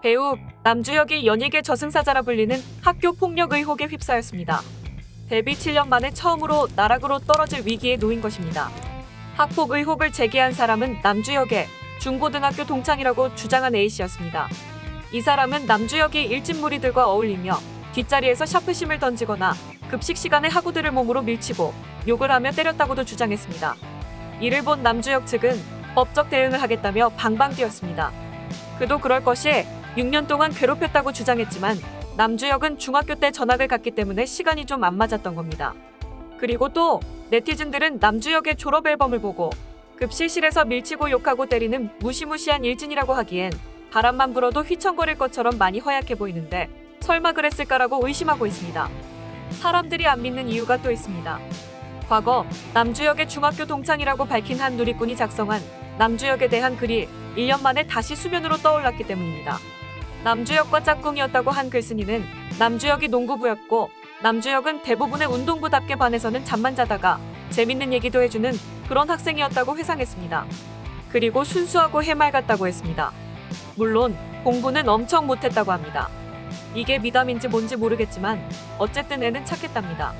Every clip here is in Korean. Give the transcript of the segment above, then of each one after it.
배우 남주혁이 연예계 저승사자라 불리는 학교 폭력 의혹에 휩싸였습니다. 데뷔 7년 만에 처음으로 나락으로 떨어질 위기에 놓인 것입니다. 학폭 의혹을 제기한 사람은 남주혁의 중고등학교 동창이라고 주장한 A씨였습니다. 이 사람은 남주혁이 일진 무리들과 어울리며 뒷자리에서 샤프심을 던지거나 급식 시간에 학우들을 몸으로 밀치고 욕을 하며 때렸다고도 주장했습니다. 이를 본 남주혁 측은 법적 대응을 하겠다며 방방 뛰었습니다. 그도 그럴 것이 6년 동안 괴롭혔다고 주장했지만 남주혁은 중학교 때 전학을 갔기 때문에 시간이 좀 안 맞았던 겁니다. 그리고 또 네티즌들은 남주혁의 졸업 앨범을 보고 급실실에서 밀치고 욕하고 때리는 무시무시한 일진이라고 하기엔 바람만 불어도 휘청거릴 것처럼 많이 허약해 보이는데 설마 그랬을까라고 의심하고 있습니다. 사람들이 안 믿는 이유가 또 있습니다. 과거 남주혁의 중학교 동창이라고 밝힌 한 누리꾼이 작성한 남주혁에 대한 글이 1년 만에 다시 수면으로 떠올랐기 때문입니다. 남주혁과 짝꿍이었다고 한 글쓴이는 남주혁이 농구부였고 남주혁은 대부분의 운동부답게 반에서는 잠만 자다가 재밌는 얘기도 해주는 그런 학생이었다고 회상했습니다. 그리고 순수하고 해맑았다고 했습니다. 물론 공부는 엄청 못했다고 합니다. 이게 미담인지 뭔지 모르겠지만 어쨌든 애는 착했답니다.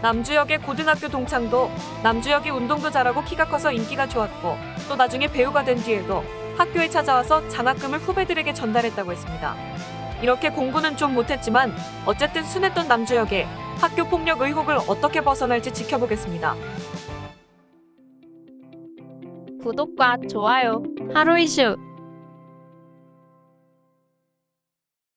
남주혁의 고등학교 동창도 남주혁이 운동도 잘하고 키가 커서 인기가 좋았고 또 나중에 배우가 된 뒤에도 학교에 찾아와서 장학금을 후배들에게 전달했다고 했습니다. 이렇게 공부는 좀 못했지만 어쨌든 순했던 남주혁의 학교 폭력 의혹을 어떻게 벗어날지 지켜보겠습니다. 구독과 좋아요 하루 이슈